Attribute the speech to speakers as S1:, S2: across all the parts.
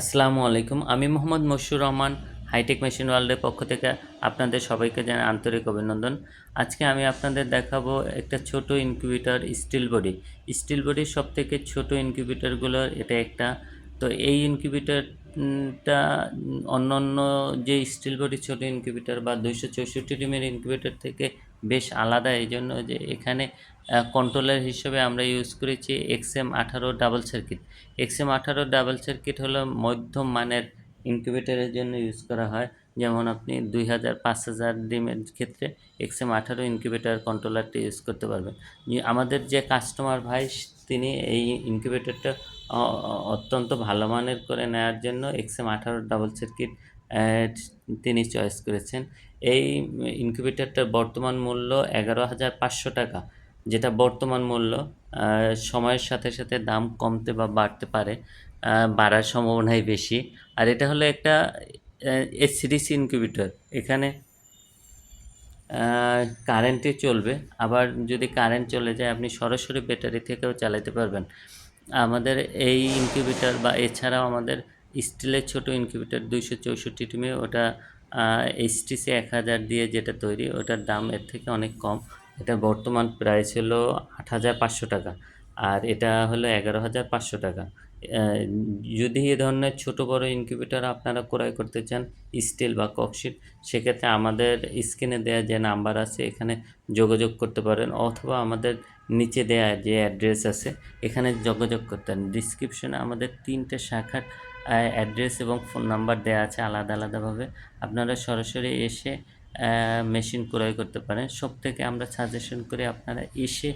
S1: আসসালামু আলাইকুম। আমি Mohammad Moshiur Rahman, hi tech machine ওয়ার্ল্ডের পক্ষ থেকে আপনাদের সবাইকে জানাই আন্তরিক অভিনন্দন। আজকে আমি আপনাদের দেখাবো একটা ছোট ইনকিউবেটর স্টিল বডি। স্টিল বডির সব থেকে ছোটো ইনকিউবেটরগুলোর এটা একটা। তো এই ইনকিউবেটরটা অন্য অন্য যে স্টিল বডি ছোটো ইনকিউবেটর বা দুইশো চৌষট্টি ডিমের ইনকিউবেটর থেকে বেশ আলাদা। এই জন্য যে এখানে কন্ট্রোলার হিসেবে আমরা ইউজ করেছি এক্সএম আঠারো ডাবল সার্কিট এক্সএম আঠারো ডাবল সার্কিট হলো মধ্যম মানের ইনকিউবেটরের জন্য ইউজ করা হয়। যেমন আপনি দুই হাজার, পাঁচ হাজার ডিমের ক্ষেত্রে এক্সএম আঠারো ইনকিউবেটর কন্ট্রোলারটি ইউজ করতে পারবেন। আমাদের যে কাস্টমার ভাই, তিনি এই ইনকিউবেটরটা অত্যন্ত ভালো মানের করে নেওয়ার জন্য এক্সএম আঠারো ডাবল সার্কিট তিনি চয়েস করেছেন। এই ইনকিউবেটরটার বর্তমান মূল্য এগারো হাজার পাঁচশো টাকা, যেটা বর্তমান মূল্য সময়ের সাথে সাথে দাম কমতে বা বাড়তে পারে বাড়ার সম্ভাবনাই বেশি। আর এটা হলো একটা এসিডিসি ইনকিউবেটর। এখানে কারেন্টে চলবে, আবার যদি কারেন্ট চলে যায়, আপনি সরাসরি ব্যাটারি থেকেও চালাতে পারবেন। আমাদের এই ইনকিউবেটর বা এছাড়াও আমাদের স্টিলের ছোট ইনকিউবেটর দুইশো চৌষট্টি টিমে ওটা এইচটিসি এক হাজার দিয়ে যেটা তৈরি, ওটার দাম এর থেকে অনেক কম। এটা বর্তমান প্রাইস হলো আট হাজার পাঁচশো টাকা আর এটা হলো এগারো হাজার পাঁচশো টাকা। যদি এ ধরনের ছোট বড় ইনকিউবেটর আপনারা ক্রয় করতে চান স্টিল বা ককশিট সেক্ষেত্রে আমাদের স্ক্রিনে দেওয়া যে নাম্বার আছে, এখানে যোগাযোগ করতে পারেন অথবা আমাদের নিচে দেওয়া যে অ্যাড্রেস আছে, এখানে যোগাযোগ করতে পারেন। ডিসক্রিপশনে আমাদের তিনটে শাখার অ্যাড্রেস এবং ফোন নাম্বার দেওয়া আছে আলাদা আলাদাভাবে। আপনারা সরাসরি এসে মেশিন ক্রয় করতে পারেন। সব থেকে আমরা সাজেশন করি আপনারা এসে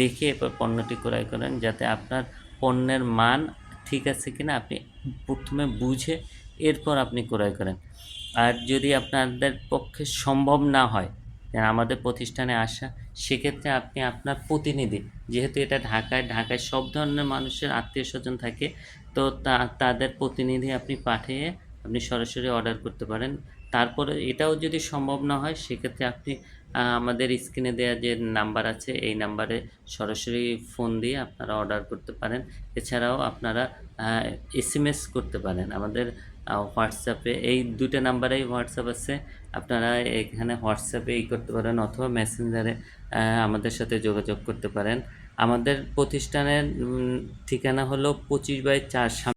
S1: দেখে এরপর পণ্যটি ক্রয় করেন যাতে আপনার পণ্যের মান ঠিক আছে কিনা আপনি প্রথমে বুঝে এরপর আপনি ক্রয় করেন। আর যদি আপনাদের পক্ষে সম্ভব না হয় আমাদের প্রতিষ্ঠানে আসা, সেক্ষেত্রে আপনি আপনার প্রতিনিধি। যেহেতু এটা ঢাকায় ঢাকায় সব ধরনের মানুষের আত্মীয় স্বজন থাকে, তো তাদের প্রতিনিধি আপনি পাঠিয়ে আপনি সরাসরি অর্ডার করতে পারেন। তারপরে এটাও যদি সম্ভব না হয়, সেক্ষেত্রে আপনি আমাদের স্ক্রিনে দেওয়া যে নাম্বার আছে, এই নাম্বারে সরাসরি ফোন দিয়ে আপনারা অর্ডার করতে পারেন। এছাড়াও আপনারা এস করতে পারেন। আমাদের হোয়াটসঅ্যাপে এই দুটো নাম্বারেই হোয়াটসঅ্যাপ আছে। আপনারা এখানে হোয়াটসঅ্যাপে ই করতে পারেন অথবা মেসেঞ্জারে আমাদের সাথে যোগাযোগ করতে পারেন। আমাদের প্রতিষ্ঠানের ঠিকানা হলো পঁচিশ বাই চার